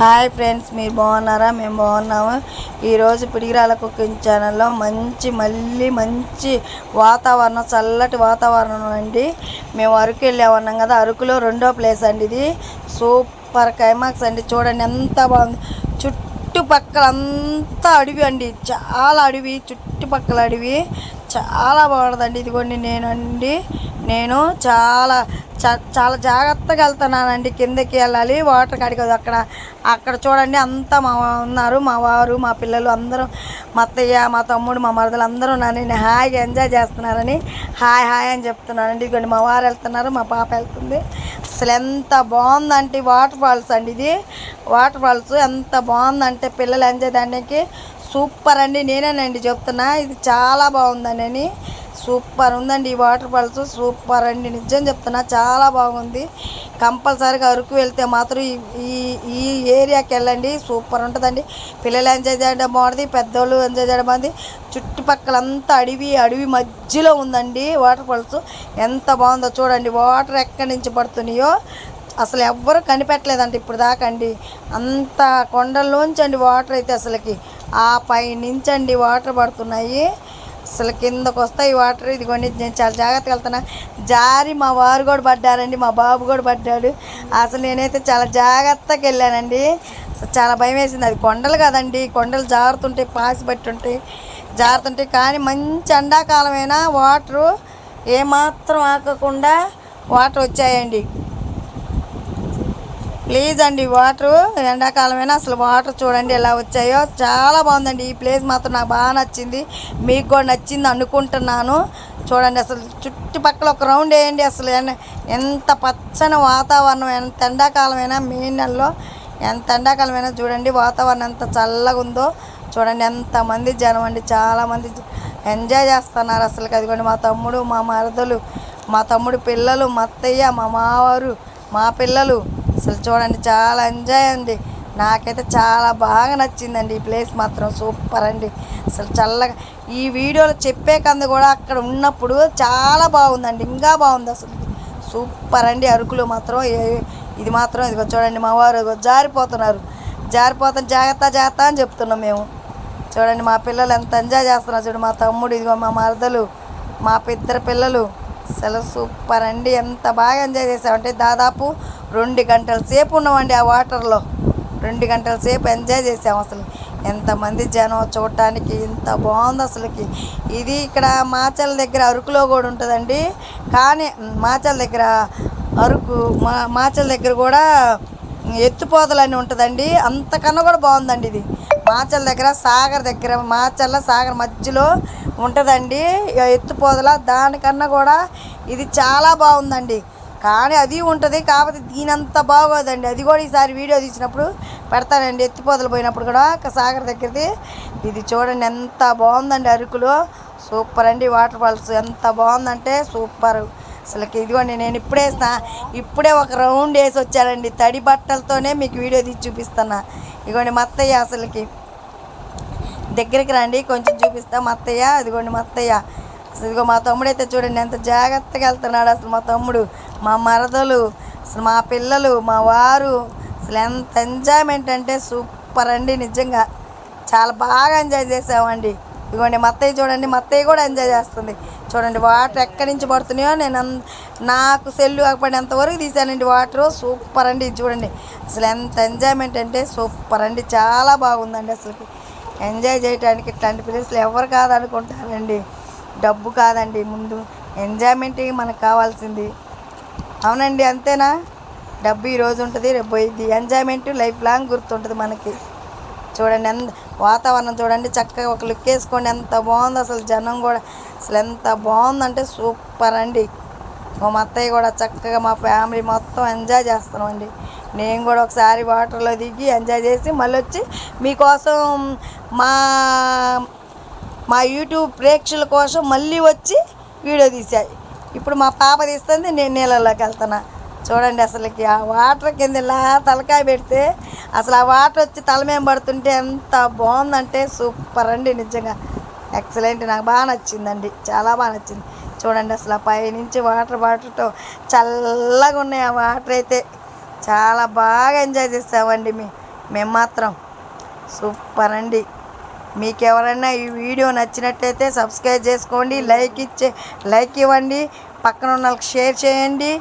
Hi friends మీరు బాగున్నారా? మేము బాగున్నాము? ఈరోజు పిడిగిరాల కుకింగ్ ఛానల్లో మంచి మళ్ళీ మంచి వాతావరణం చల్లటి వాతావరణం అండి. మేము అరకు వెళ్ళామన్నాం కదా అరకులో రెండో ప్లేస్ అండి ఇది. సూపర్ క్లైమాక్స్ అండి. చూడండి ఎంత బాగుంది. చుట్టుపక్కల అంతా అడవి అండి. చాలా అడవి చుట్టుపక్కల అడవి. చాలా బాగుంటుందండి. ఇదిగోండి నేనండి. నేను చాలా చ- చాలా జాగ్రత్తగా వెళ్తున్నానండి. కిందకి వెళ్ళాలి వాటర్ కాడికి అక్కడ అక్కడ చూడండి అంతా మా ఉన్నారు మా వారు మా పిల్లలు అందరూ. మా అత్తయ్య మా తమ్ముడు మా మరదలు అందరూ నన్ను హాయిగా ఎంజాయ్ చేస్తున్నారని హాయ్ హాయ్ అని చెప్తున్నానండి. ఇదిగోండి మా వారు వెళ్తున్నారు మా పాప వెళ్తుంది. అసలు ఎంత బాగుందంటే వాటర్ ఫాల్స్ అండి ఇది. వాటర్ ఫాల్స్ ఎంత బాగుందంటే పిల్లలు ఎంజాయ్ దానికి. సూపర్ అండి. నేనేనండి చెప్తున్నా. ఇది చాలా బాగుందని సూపర్ ఉందండి ఈ వాటర్ ఫాల్స్. సూపర్ అండి. నిజం చెప్తున్నా చాలా బాగుంది. కంపల్సరీగా అరకు వెళ్తే మాత్రం ఈ ఈ ఏరియాకి వెళ్ళండి. సూపర్ ఉంటుందండి. పిల్లలు ఎంజాయ్ చేయడం బాగుంటుంది పెద్దోళ్ళు ఎంజాయ్ చేయడం బాగుంది. చుట్టుపక్కల అంతా అడవి అడవి మధ్యలో ఉందండి వాటర్ ఫాల్స్. ఎంత బాగుందో చూడండి. వాటర్ ఎక్కడి నుంచి పడుతున్నాయో అసలు ఎవ్వరు కనిపెట్టలేదండి ఇప్పుడు దాకా అండి. అంత కొండల్లోంచి అండి వాటర్ అయితే అసలుకి. ఆ పై నుంచి అండి వాటర్ పడుతున్నాయి. అసలు కిందకు వస్తాయి వాటర్. ఇదిగోండి నేను చాలా జాగ్రత్తగా వెళ్తున్నా. జారి మా వారు కూడా పడ్డారండి మా బాబు కూడా పడ్డాడు. అసలు నేనైతే చాలా జాగ్రత్తగా వెళ్ళానండి. చాలా భయం వేసింది. అది కొండలు కదండి కొండలు జారుతుంటాయి పాసి పట్టి ఉంటాయి జారుతుంటాయి కానీ మంచి ఎండాకాలమైనా వాటరు ఏమాత్రం ఆకకుండా వాటర్ వచ్చాయండి. ప్లీజ్ అండి వాటర్ ఎండాకాలమైనా అసలు వాటర్ చూడండి ఎలా వచ్చాయో. చాలా బాగుందండి ఈ ప్లేస్ మాత్రం నాకు బాగా నచ్చింది. మీకు కూడా నచ్చింది అనుకుంటున్నాను. చూడండి అసలు చుట్టుపక్కల ఒక రౌండ్ వేయండి అసలు ఎంత పచ్చని వాతావరణం ఎంత ఎండాకాలమైనా మే నెలలో ఎంత ఎండాకాలమైనా చూడండి వాతావరణం ఎంత చల్లగా ఉందో. చూడండి ఎంతమంది జనం అండి చాలామంది ఎంజాయ్ చేస్తున్నారు అసలు. అదిగోండి మా తమ్ముడు మా మరదలు మా తమ్ముడు పిల్లలు మా అత్తయ్య మా మావారు మా పిల్లలు అసలు చూడండి చాలా ఎంజాయ్ అండి. నాకైతే చాలా బాగా నచ్చిందండి ఈ ప్లేస్ మాత్రం. సూపర్ అండి. అసలు చల్లగా ఈ వీడియోలో చెప్పే కందు కూడా అక్కడ ఉన్నప్పుడు చాలా బాగుందండి. ఇంకా బాగుంది అసలు. సూపర్ అండి అరుకులు మాత్రం. ఇది మాత్రం ఇదిగో చూడండి మా వారు జారిపోతున్నారు. జారిపోతాను జాగ్రత్త జాగ్రత్త అని చెప్తున్నాం మేము. చూడండి మా పిల్లలు ఎంత ఎంజాయ్ చేస్తున్నారు చూడు మా తమ్ముడు ఇదిగో మా మరదలు మా ఇద్దరు పిల్లలు. అసలు సూపర్ అండి. ఎంత బాగా ఎంజాయ్ చేసామంటే దాదాపు రెండు గంటల సేపు ఉన్నామండి ఆ వాటర్లో. రెండు గంటల సేపు ఎంజాయ్ చేసాం అసలు. ఎంతమంది జనం చూడటానికి ఇంత బాగుంది అసలుకి. ఇది ఇక్కడ మాచల్ దగ్గర అరకులో కూడా ఉంటుందండి. కానీ మాచల్ దగ్గర అరకు మా మాచల్ దగ్గర కూడా ఎత్తుపోతలని ఉంటుందండి. అంతకన్నా కూడా బాగుందండి ఇది. మాచల్ దగ్గర సాగర్ దగ్గర మాచల్ల సాగర్ మధ్యలో ఉంటుందండి. ఎత్తుపోదల దానికన్నా కూడా ఇది చాలా బాగుందండి. కానీ అది ఉంటుంది కాకపోతే దీనంత బాగోదండి. అది కూడా ఈసారి వీడియో తీసినప్పుడు పెడతానండి. ఎత్తిపోతలు పోయినప్పుడు కూడా ఒక సాగర్ దగ్గరది. ఇది చూడండి ఎంత బాగుందండి అరకులో. సూపర్ అండి వాటర్ ఫాల్స్. ఎంత బాగుందంటే సూపర్. అసలుకి ఇదిగోండి నేను ఇప్పుడే ఇప్పుడే ఒక రౌండ్ వేసి వచ్చానండి. తడి బట్టలతోనే మీకు వీడియో తీసి చూపిస్తున్నా. ఇదిగోండి మత్తయ్య అసలుకి. దగ్గరికి రండి కొంచెం చూపిస్తాం అత్తయ్య అదిగోండి మా అత్తయ్య అసలు ఇదిగో మా తమ్ముడు అయితే చూడండి ఎంత జాగ్రత్తగా వెళ్తున్నాడు అసలు మా తమ్ముడు మా మరదలు అసలు మా పిల్లలు మా వారు. అసలు ఎంత ఎంజాయ్మెంట్ అంటే సూపర్ అండి నిజంగా. చాలా బాగా ఎంజాయ్ చేసామండి. ఇదిగోండి మా అత్తయ్య చూడండి మా అత్తయ్య కూడా ఎంజాయ్ చేస్తుంది. చూడండి వాటర్ ఎక్కడి నుంచి పడుతున్నాయో నేను అన్- నాకు సెల్లు పడినంత వరకు తీసానండి వాటర్. సూపర్ అండి చూడండి. అసలు ఎంత ఎంజాయ్మెంట్ అంటే సూపర్ అండి. చాలా బాగుందండి అసలు ఎంజాయ్ చేయడానికి ఇట్లాంటి ప్లేస్లు ఎవరు కాదనుకుంటారండి. డబ్బు కాదండి ముందు. ఎంజాయ్మెంట్ మనకు కావాల్సింది. అవునండి అంతేనా? డబ్బు ఈరోజు ఉంటుంది రేపు పోయింది ఎంజాయ్మెంట్ లైఫ్ లాంగ్ గుర్తుంటుంది మనకి. చూడండి ఎంత వాతావరణం చూడండి చక్కగా ఒక లుక్ వేసుకోండి. ఎంత బాగుంది అసలు జనం కూడా. అసలు ఎంత బాగుందంటే సూపర్ అండి. మా అత్తయ్య కూడా చక్కగా మా ఫ్యామిలీ మొత్తం ఎంజాయ్ చేస్తున్నామండి. నేను కూడా ఒకసారి వాటర్లో దిగి ఎంజాయ్ చేసి మళ్ళీ వచ్చి మీకోసం మా మా యూట్యూబ్ ప్రేక్షకుల కోసం మళ్ళీ వచ్చి వీడియో తీసాయి ఇప్పుడు మా పాప తీస్తుంది నేను నీళ్ళలోకి వెళ్తున్నా. చూడండి అసలుకి ఆ వాటర్ కింద ఇలా తలకాయ పెడితే అసలు ఆ వాటర్ వచ్చి తల మేము పడుతుంటే ఎంత బాగుందంటే సూపర్ అండి నిజంగా. ఎక్సలెంట్ నాకు బాగా నచ్చిందండి. చాలా బాగా నచ్చింది. చూడండి అసలు ఆ పైనుంచి వాటర్ పడటం చల్లగా ఉన్నాయి ఆ వాటర్ అయితే. చాలా బాగా ఎంజాయ్ చేసామండి మీ. మేము మాత్రం. సూపర్ అండి. మీకు ఎవరైనా ఈ వీడియో నచ్చినట్టయితే సబ్స్క్రైబ్ చేసుకోండి లైక్ ఇచ్చే లైక్ ఇవ్వండి. పక్కన ఉన్న వాళ్ళకి షేర్ చేయండి.